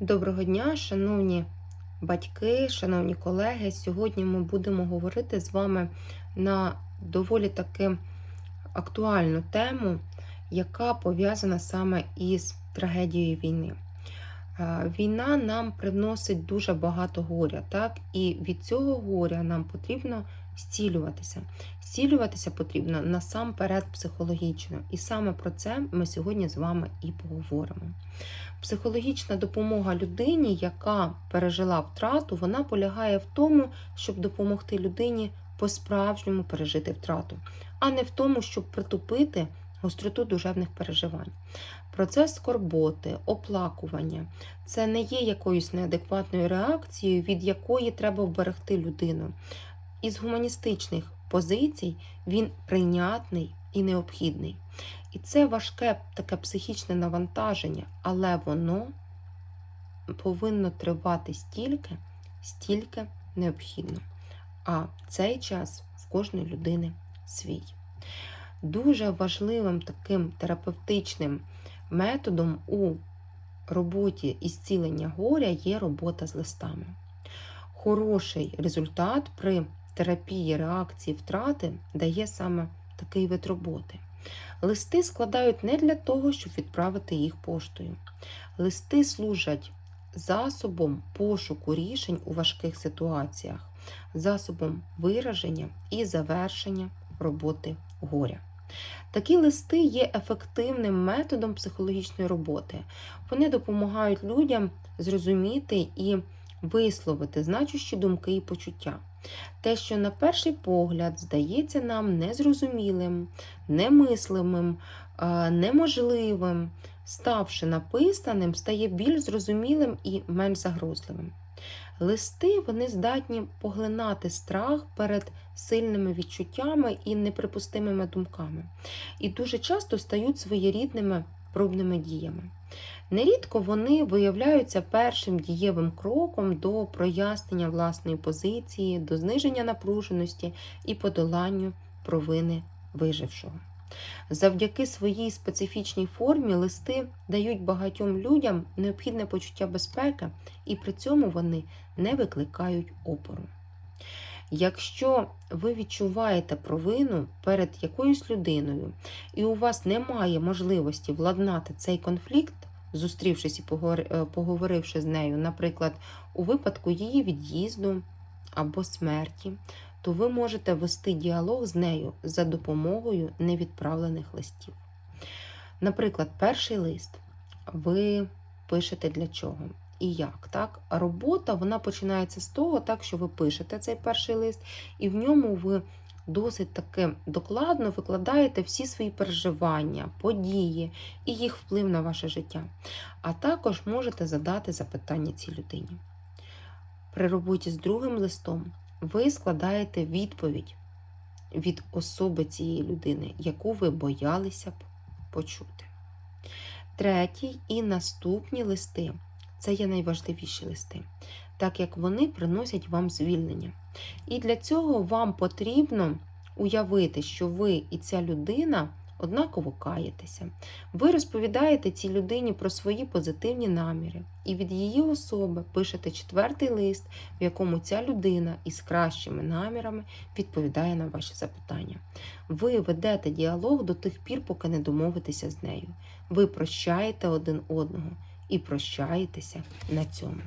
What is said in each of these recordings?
Доброго дня, шановні батьки, шановні колеги. Сьогодні ми будемо говорити з вами на доволі таки актуальну тему, яка пов'язана саме із трагедією війни. Війна нам приносить дуже багато горя, так? І від цього горя нам потрібно зцілюватися. Зцілюватися потрібно насамперед психологічно. І саме про це ми сьогодні з вами і поговоримо. Психологічна допомога людині, яка пережила втрату, вона полягає в тому, щоб допомогти людині по-справжньому пережити втрату, а не в тому, щоб притупити гостроту душевних переживань. Процес скорботи, оплакування це не є якоюсь неадекватною реакцією, від якої треба вберегти людину. Із гуманістичних позицій він прийнятний і необхідний. І це важке таке психічне навантаження, але воно повинно тривати стільки, стільки необхідно. А цей час в кожної людини свій. Дуже важливим таким терапевтичним методом у роботі із зцілення горя є робота з листами. Хороший результат при терапії реакції втрати дає саме такий вид роботи. Листи складають не для того, щоб відправити їх поштою. Листи служать засобом пошуку рішень у важких ситуаціях, засобом вираження і завершення роботи горя. Такі листи є ефективним методом психологічної роботи. Вони допомагають людям зрозуміти і висловити значущі думки і почуття. Те, що на перший погляд здається нам незрозумілим, немислимим, е, неможливим, ставши написаним, стає більш зрозумілим і менш загрозливим. Листи вони здатні поглинати страх перед сильними відчуттями і неприпустимими думками, і дуже часто стають своєрідними пробними діями. Нерідко вони виявляються першим дієвим кроком до прояснення власної позиції, до зниження напруженості і подоланню провини вижившого. Завдяки своїй специфічній формі листи дають багатьом людям необхідне почуття безпеки, і при цьому вони не викликають опору. Якщо ви відчуваєте провину перед якоюсь людиною, і у вас немає можливості владнати цей конфлікт, зустрівшись і поговоривши з нею, наприклад, у випадку її від'їзду або смерті, то ви можете вести діалог з нею за допомогою невідправлених листів. Наприклад, перший лист ви пишете для чого і як. Так? Робота вона починається з того, так, що ви пишете цей перший лист, і в ньому ви досить таки докладно викладаєте всі свої переживання, події і їх вплив на ваше життя. А також можете задати запитання цій людині. При роботі з другим листом ви складаєте відповідь від особи цієї людини, яку ви боялися б почути. Третій і наступні листи це є найважливіші листи, так як вони приносять вам звільнення. І для цього вам потрібно уявити, що ви і ця людина однаково каєтеся. Ви розповідаєте цій людині про свої позитивні наміри, і від її особи пишете четвертий лист, в якому ця людина із кращими намірами відповідає на ваші запитання. Ви ведете діалог до тих пір, поки не домовитеся з нею. Ви прощаєте один одного і прощаєтеся на цьому.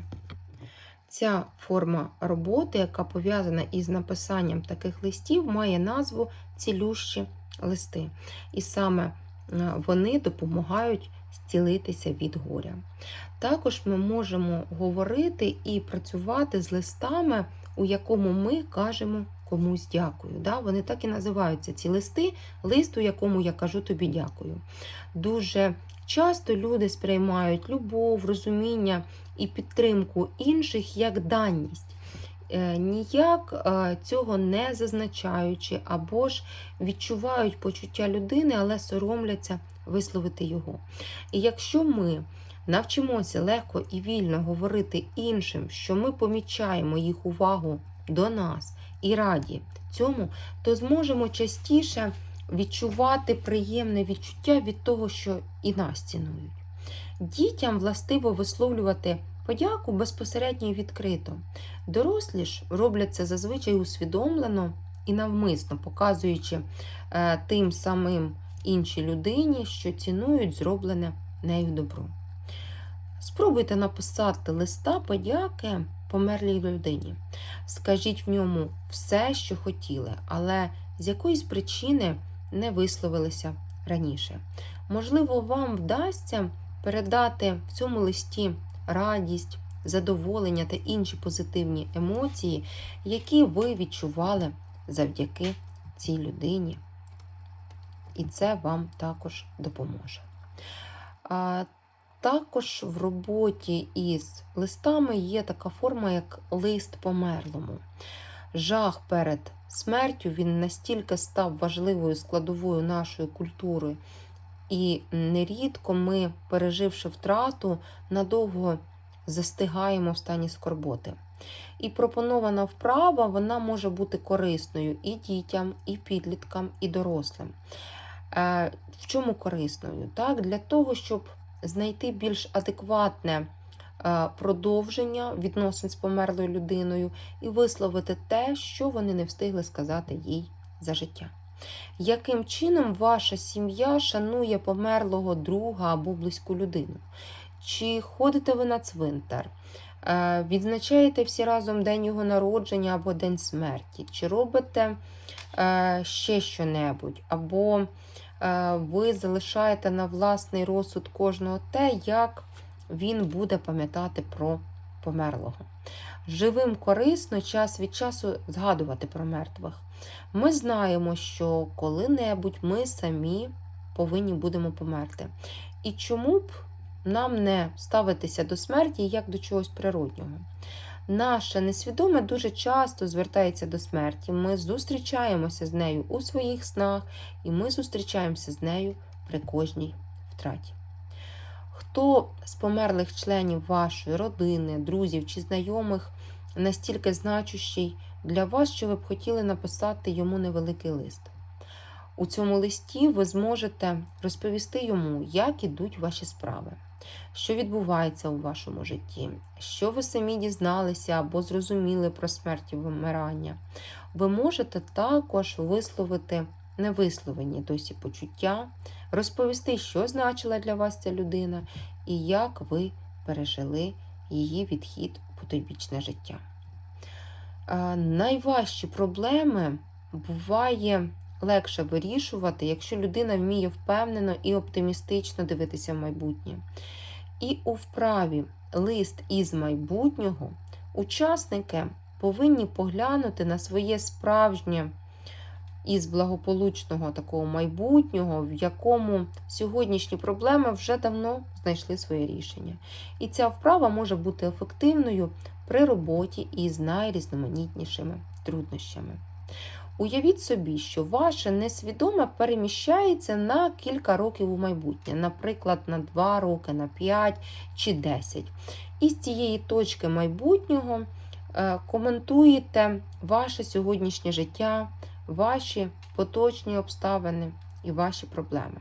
Ця форма роботи, яка пов'язана із написанням таких листів, має назву цілющі листи. І саме е, вони допомагають зцілитися від горя. Також ми можемо говорити і працювати з листами, у якому ми кажемо комусь дякую. Да? Вони так і називаються ці листи, лист, у якому я кажу тобі дякую. Дуже часто люди сприймають любов, розуміння і підтримку інших як даність. Е, ніяк е, цього не зазначаючи, або ж відчувають почуття людини, але соромляться висловити його. І якщо ми навчимося легко і вільно говорити іншим, що ми помічаємо їх увагу до нас і раді цьому, то зможемо частіше відчувати приємне відчуття від того, що і нас цінують. Дітям властиво висловлювати подяку безпосередньо і відкрито. Дорослі ж роблять це зазвичай усвідомлено і навмисно, показуючи е, тим самим іншій людині, що цінують зроблене нею добро. Спробуйте написати листа подяки померлій людині. Скажіть в ньому все, що хотіли, але з якоїсь причини не висловилися раніше. Можливо, вам вдасться передати в цьому листі радість, задоволення та інші позитивні емоції, які ви відчували завдяки цій людині. І це вам також допоможе. Також в роботі із листами є така форма, як лист померлому. Жах перед смертю він настільки став важливою складовою нашої культури, і нерідко ми, переживши втрату, надовго застигаємо в стані скорботи. І пропонована вправа вона може бути корисною і дітям, і підліткам, і дорослим. Е, В чому корисною? Так? Для того, щоб знайти більш адекватне е, продовження відносин з померлою людиною і висловити те, що вони не встигли сказати їй за життя. Яким чином ваша сім'я шанує померлого друга або близьку людину? Чи ходите ви на цвинтар? Е, Відзначаєте всі разом день його народження або день смерті? Чи робите е, ще що-небудь? Або ви залишаєте на власний розсуд кожного те, як він буде пам'ятати про померлого? Живим корисно час від часу згадувати про мертвих. Ми знаємо, що коли-небудь ми самі повинні будемо померти. І чому б нам не ставитися до смерті як до чогось природнього? Наше несвідоме дуже часто звертається до смерті. Ми зустрічаємося з нею у своїх снах, і ми зустрічаємося з нею при кожній втраті. Хто з померлих членів вашої родини, друзів чи знайомих настільки значущий для вас, що ви б хотіли написати йому невеликий лист? У цьому листі ви зможете розповісти йому, як ідуть ваші справи, що відбувається у вашому житті, що ви самі дізналися або зрозуміли про смерть і вимирання. Ви можете також висловити невисловлені досі почуття, розповісти, що значила для вас ця людина і як ви пережили її відхід у потойбічне життя. Найважчі проблеми буває легше вирішувати, якщо людина вміє впевнено і оптимістично дивитися в майбутнє. І у вправі лист із майбутнього учасники повинні поглянути на своє справжнє із благополучного такого майбутнього, в якому сьогоднішні проблеми вже давно знайшли своє рішення. І ця вправа може бути ефективною при роботі із найрізноманітнішими труднощами. Уявіть собі, що ваше несвідоме переміщається на кілька років у майбутнє, наприклад, на 2 роки, на 5 чи 10. І з цієї точки майбутнього е, коментуєте ваше сьогоднішнє життя, ваші поточні обставини і ваші проблеми.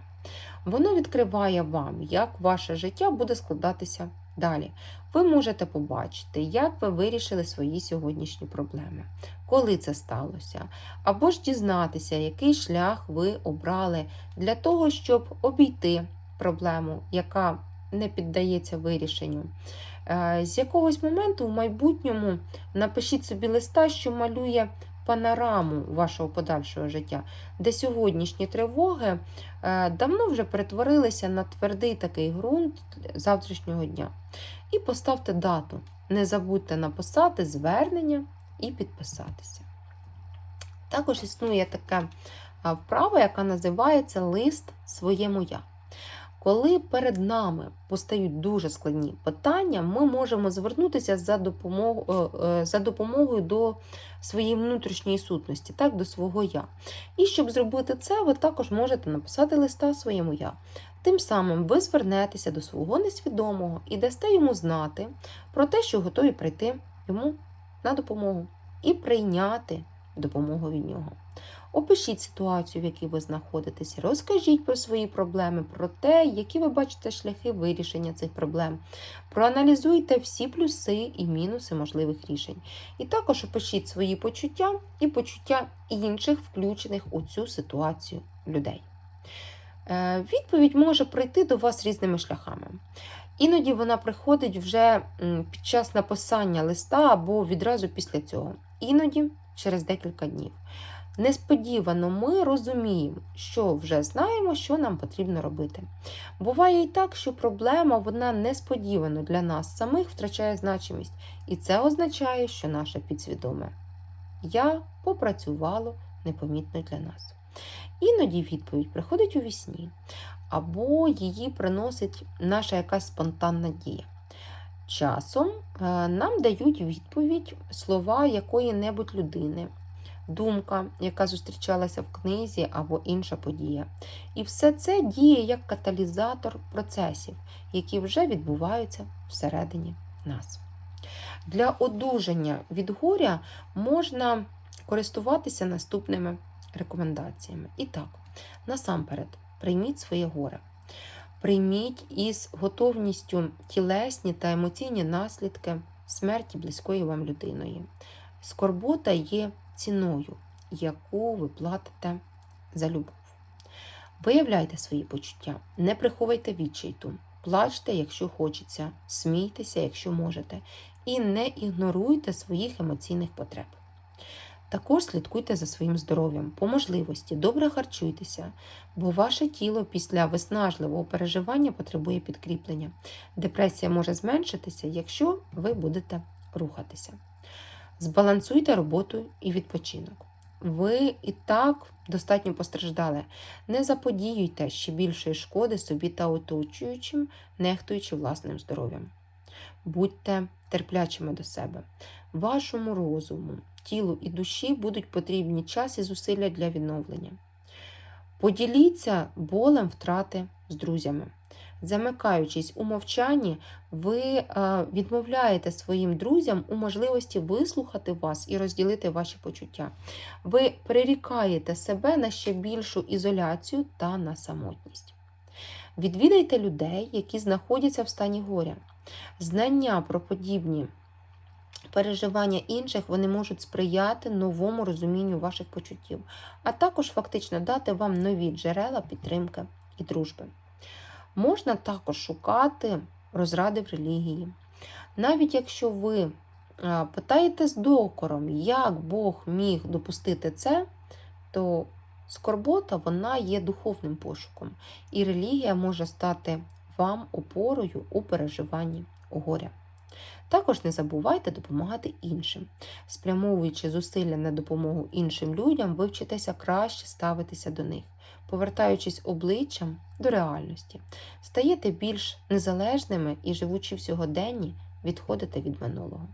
Воно відкриває вам, як ваше життя буде складатися далі. Ви можете побачити, як ви вирішили свої сьогоднішні проблеми, коли це сталося, або ж дізнатися, який шлях ви обрали для того, щоб обійти проблему, яка не піддається вирішенню. Е, З якогось моменту в майбутньому напишіть собі листа, що малює панораму вашого подальшого життя, де сьогоднішні тривоги е, давно вже перетворилися на твердий такий ґрунт завтрашнього дня. І поставте дату. Не забудьте написати звернення і підписатися. Також існує така вправа, яка називається лист своєму я. Коли перед нами постають дуже складні питання, ми можемо звернутися за допомогою, за допомогою до своєї внутрішньої сутності, так, до свого я. І щоб зробити це, ви також можете написати листа своєму я. Тим самим ви звернетеся до свого несвідомого і дасте йому знати про те, що готові прийти йому на допомогу і прийняти допомогу від нього. Опишіть ситуацію, в якій ви знаходитесь, розкажіть про свої проблеми, про те, які ви бачите шляхи вирішення цих проблем. Проаналізуйте всі плюси і мінуси можливих рішень. І також опишіть свої почуття і почуття інших, включених у цю ситуацію людей. Е, Відповідь може прийти до вас різними шляхами. Іноді вона приходить вже під час написання листа або відразу після цього, іноді через декілька днів. Несподівано ми розуміємо, що вже знаємо, що нам потрібно робити. Буває і так, що проблема вона несподівано для нас самих втрачає значимість, і це означає, що наше підсвідоме я попрацювало непомітно для нас. Іноді відповідь приходить у вісні, або її приносить наша якась спонтанна дія. Часом е, нам дають відповідь слова якої-небудь людини, думка, яка зустрічалася в книзі або інша подія. І все це діє як каталізатор процесів, які вже відбуваються всередині нас. Для одужання від горя можна користуватися наступними рекомендаціями. І так, насамперед, прийміть своє горе. Прийміть із готовністю тілесні та емоційні наслідки смерті близької вам людиною. Скорбота є ціною, яку ви платите за любов. Виявляйте свої почуття, не приховуйте відчайту, плачте, якщо хочеться, смійтеся, якщо можете, і не ігноруйте своїх емоційних потреб. Також слідкуйте за своїм здоров'ям, по можливості добре харчуйтеся, бо ваше тіло після виснажливого переживання потребує підкріплення. Депресія може зменшитися, якщо ви будете рухатися. Збалансуйте роботу і відпочинок. Ви і так достатньо постраждали. Не заподіюйте ще більшої шкоди собі та оточуючим, нехтуючи власним здоров'ям. Будьте терплячими до себе. Вашому розуму, тілу і душі будуть потрібні час і зусилля для відновлення. Поділіться болем втрати з друзями. Замикаючись у мовчанні, ви е, відмовляєте своїм друзям у можливості вислухати вас і розділити ваші почуття. Ви прирікаєте себе на ще більшу ізоляцію та на самотність. Відвідайте людей, які знаходяться в стані горя. Знання про подібні переживання інших вони можуть сприяти новому розумінню ваших почуттів, а також фактично дати вам нові джерела підтримки і дружби. Можна також шукати розради в релігії. Навіть якщо ви питаєте з докором, як Бог міг допустити це, то скорбота вона є духовним пошуком, і релігія може стати вам опорою у переживанні горя. Також не забувайте допомагати іншим. Спрямовуючи зусилля на допомогу іншим людям, ви вчитеся краще ставитися до них, повертаючись обличчям до реальності, стаєте більш незалежними і, живучи в сьогоденні, відходите від минулого.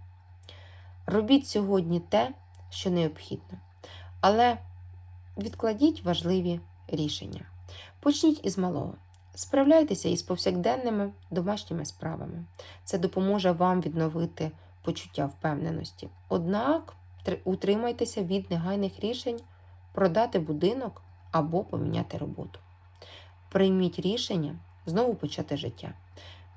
Робіть сьогодні те, що необхідно, але відкладіть важливі рішення. Почніть із малого. Справляйтеся із повсякденними домашніми справами. Це допоможе вам відновити почуття впевненості. Однак утримайтеся від негайних рішень продати будинок або поміняти роботу. Прийміть рішення знову почати життя.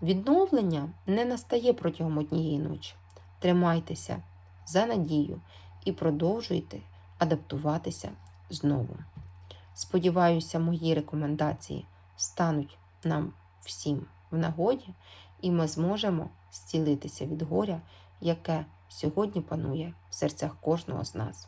Відновлення не настає протягом однієї ночі. Тримайтеся за надію і продовжуйте адаптуватися знову. Сподіваюся, мої рекомендації стануть нам всім в нагоді, і ми зможемо зцілитися від горя, яке сьогодні панує в серцях кожного з нас.